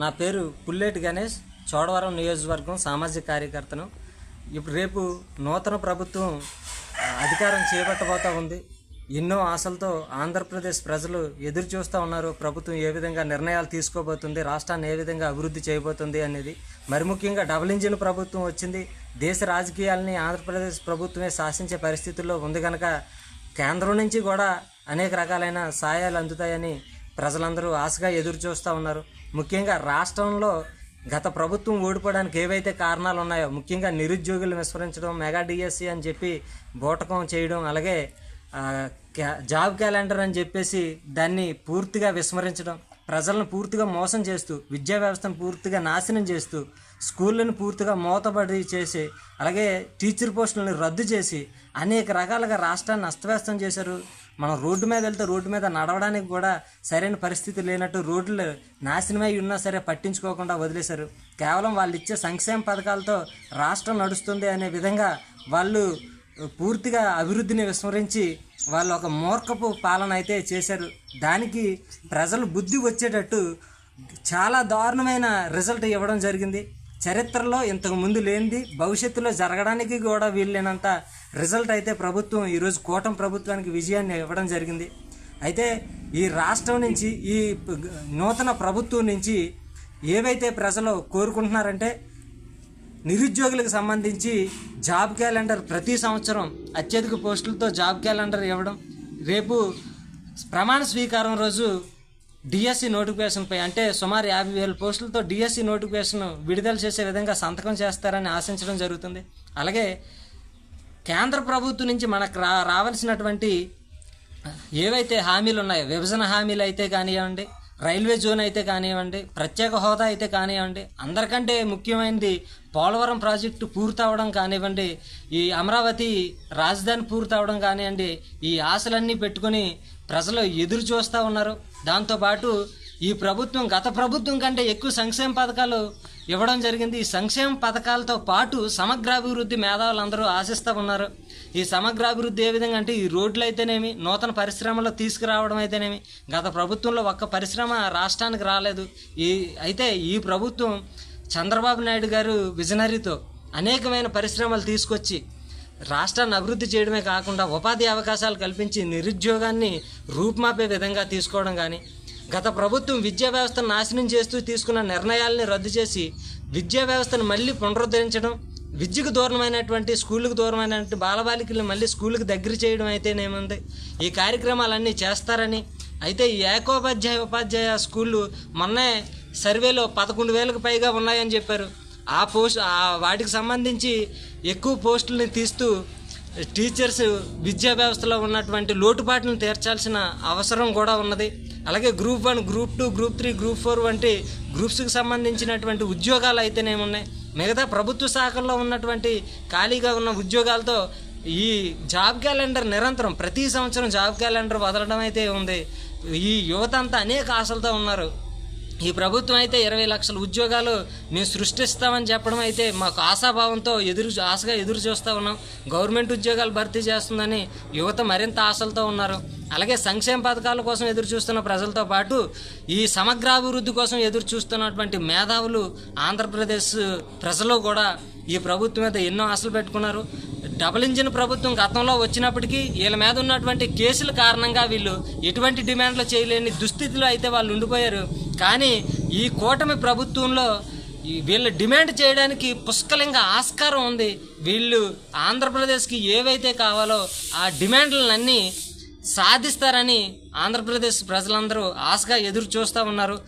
నా పేరు పుల్లేటి గణేష్ చోడవరం నియోజకవర్గం సామాజిక కార్యకర్తను. ఇప్పుడు రేపు నూతన ప్రభుత్వం అధికారం చేపట్టబోతా ఉంది. ఎన్నో ఆశలతో ఆంధ్రప్రదేశ్ ప్రజలు ఎదురు చూస్తూ ఉన్నారు. ప్రభుత్వం ఏ విధంగా నిర్ణయాలు తీసుకోబోతుంది రాష్ట్రాన్ని ఏ విధంగా అభివృద్ధి చేయబోతుంది అనేది. మరి ముఖ్యంగా డబుల్ ఇంజిన్ ప్రభుత్వం వచ్చింది. దేశ రాజకీయాలని ఆంధ్రప్రదేశ్ ప్రభుత్వమే శాసించే పరిస్థితుల్లో ఉంది కనుక కేంద్రం నుంచి కూడా అనేక రకాలైన సాయాలు అందుతాయని ప్రజలందరూ ఆశగా ఎదురు చూస్తూ ఉన్నారు. ముఖ్యంగా రాష్ట్రంలో గత ప్రభుత్వం ఓడిపోవడానికి ఏవైతే కారణాలు ఉన్నాయో ముఖ్యంగా నిరుద్యోగులు విస్మరించడం మెగా డిఎస్సి అని చెప్పి బూటకం చేయడం అలాగే క్యా- జాబ్ క్యాలెండర్ అని చెప్పేసి దాన్ని పూర్తిగా విస్మరించడం ప్రజలను పూర్తిగా మోసం చేస్తూ విద్యా వ్యవస్థను పూర్తిగా నాశనం చేస్తూ స్కూళ్ళను పూర్తిగా మూతబడి చేసి అలాగే టీచర్ పోస్టులను రద్దు చేసి అనేక రకాలుగా రాష్ట్రాన్ని అస్తవ్యస్తం చేశారు. మనం రోడ్డు మీద వెళ్తే రోడ్డు మీద నడవడానికి కూడా సరైన పరిస్థితి లేనట్టు రోడ్లు నాశనమై ఉన్నా సరే పట్టించుకోకుండా వదిలేశారు. కేవలం వాళ్ళు ఇచ్చే సంక్షేమ పథకాలతో రాష్ట్రం నడుస్తుంది అనే విధంగా వాళ్ళు పూర్తిగా అభివృద్ధిని విస్మరించి వాళ్ళు ఒక మూర్ఖపు పాలన అయితే చేశారు. దానికి ప్రజలు బుద్ధి వచ్చేటట్టు చాలా దారుణమైన రిజల్ట్ ఇవ్వడం జరిగింది. చరిత్రలో ఇంతకు ముందు లేనిది భవిష్యత్తులో జరగడానికి కూడా వీల్లేనంత రిజల్ట్ అయితే ప్రభుత్వం ఈరోజు కూటమి ప్రభుత్వానికి విజయాన్ని ఇవ్వడం జరిగింది. అయితే ఈ రాష్ట్రం నుంచి ఈ నూతన ప్రభుత్వం నుంచి ఏవైతే ప్రజలు కోరుకుంటున్నారంటే నిరుద్యోగులకు సంబంధించి జాబ్ క్యాలెండర్ ప్రతి సంవత్సరం అత్యధిక పోస్టులతో జాబ్ క్యాలెండర్ ఇవ్వడం. రేపు ప్రమాణ స్వీకారం రోజు డిఎస్సి నోటిఫికేషన్పై అంటే సుమారు యాభై వేల పోస్టులతో డిఎస్సి నోటిఫికేషన్ విడుదల చేసే విధంగా సంతకం చేస్తారని ఆశించడం జరుగుతుంది. అలాగే కేంద్ర ప్రభుత్వం నుంచి మనకు రా రావాల్సినటువంటి ఏవైతే హామీలు ఉన్నాయో విభజన హామీలు అయితే కానివ్వండి రైల్వే జోన్ అయితే కానివ్వండి ప్రత్యేక హోదా అయితే కానివ్వండి అందరికంటే ముఖ్యమైనది పోలవరం ప్రాజెక్టు పూర్తవడం కానివ్వండి ఈ అమరావతి రాజధాని పూర్తవడం కానివ్వండి ఈ ఆశలన్నీ పెట్టుకొని ప్రజలు ఎదురు చూస్తూ ఉన్నారు. దాంతోపాటు ఈ ప్రభుత్వం గత ప్రభుత్వం కంటే ఎక్కువ సంక్షేమ పథకాలు ఇవ్వడం జరిగింది. ఈ సంక్షేమ పథకాలతో పాటు సమగ్రాభివృద్ధి మేధావులందరూ ఆశిస్తూ ఉన్నారు. ఈ సమగ్రాభివృద్ధి ఏ విధంగా అంటే ఈ రోడ్లు అయితేనేమి నూతన పరిశ్రమలు తీసుకురావడం అయితేనేమి గత ప్రభుత్వంలో ఒక్క పరిశ్రమ రాష్ట్రానికి రాలేదు. ఈ అయితే ఈ ప్రభుత్వం చంద్రబాబు నాయుడు గారు విజనరీతో అనేకమైన పరిశ్రమలు తీసుకొచ్చి రాష్ట్రాన్ని అభివృద్ధి చేయడమే కాకుండా ఉపాధి అవకాశాలు కల్పించి నిరుద్యోగాన్ని రూపుమాపే విధంగా తీసుకోవడం కానీ గత ప్రభుత్వం విద్యా వ్యవస్థను నాశనం చేస్తూ తీసుకున్న నిర్ణయాల్ని రద్దు చేసి విద్యా వ్యవస్థను మళ్ళీ పునరుద్ధరించడం విద్యకు దూరమైనటువంటి స్కూళ్ళకు దూరమైనటువంటి బాలబాలికలను మళ్ళీ స్కూళ్ళకి దగ్గర చేయడం అయితేనేముంది? ఈ కార్యక్రమాలన్నీ చేస్తారని. అయితే ఈ ఏకోపాధ్యాయ ఉపాధ్యాయ స్కూళ్ళు మొన్నే సర్వేలో పదకొండు వేలకు పైగా ఉన్నాయని చెప్పారు. ఆ పోస్ట్ వాటికి సంబంధించి ఎక్కువ పోస్టుల్ని తీస్తూ టీచర్స్ విద్యా వ్యవస్థలో ఉన్నటువంటి లోటుపాట్లను తీర్చాల్సిన అవసరం కూడా ఉన్నది. అలాగే group one group two group three group four వంటి గ్రూప్స్కి సంబంధించినటువంటి ఉద్యోగాలు అయితేనేమున్నాయి మిగతా ప్రభుత్వ శాఖల్లో ఉన్నటువంటి ఖాళీగా ఉన్న ఉద్యోగాలతో ఈ జాబ్ క్యాలెండర్ నిరంతరం ప్రతి సంవత్సరం జాబ్ క్యాలెండర్ వదలడం అయితే ఉంది. ఈ యువత అంతా అనేక ఆశలతో ఉన్నారు. ఈ ప్రభుత్వం అయితే ఇరవై లక్షల ఉద్యోగాలు మేము సృష్టిస్తామని చెప్పడం అయితే మాకు ఆశాభావంతో ఎదురు ఆశగా ఎదురు చూస్తూ ఉన్నాం. గవర్నమెంట్ ఉద్యోగాలు భర్తీ చేస్తుందని యువత మరింత ఆశలతో ఉన్నారు. అలాగే సంక్షేమ పథకాల కోసం ఎదురు చూస్తున్న ప్రజలతో పాటు ఈ సమగ్రాభివృద్ధి కోసం ఎదురు చూస్తున్నటువంటి మేధావులు ఆంధ్రప్రదేశ్ ప్రజలు కూడా ఈ ప్రభుత్వం మీద ఎన్నో ఆశలు పెట్టుకున్నారు. డబుల్ ఇంజిన్ ప్రభుత్వం గతంలో వచ్చినప్పటికీ వీళ్ళ మీద ఉన్నటువంటి కేసుల కారణంగా వీళ్ళు ఎటువంటి డిమాండ్లు చేయలేని దుస్థితిలో అయితే వాళ్ళు ఉండిపోయారు. కానీ ఈ కూటమి ప్రభుత్వంలో వీళ్ళు డిమాండ్ చేయడానికి పుష్కలంగా ఆస్కారం ఉంది. వీళ్ళు ఆంధ్రప్రదేశ్కి ఏవైతే కావాలో ఆ డిమాండ్లన్నీ సాధిస్తారని ఆంధ్రప్రదేశ్ ప్రజలందరూ ఆశగా ఎదురు చూస్తూ ఉన్నారు.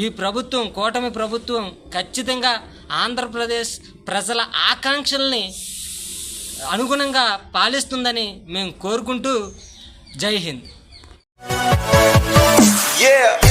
ఈ ప్రభుత్వం కూటమి ప్రభుత్వం ఖచ్చితంగా ఆంధ్రప్రదేశ్ ప్రజల ఆకాంక్షల్ని అనుగుణంగా పాలిస్తుందని మేము కోరుకుంటూ జై హింద్. Yeah.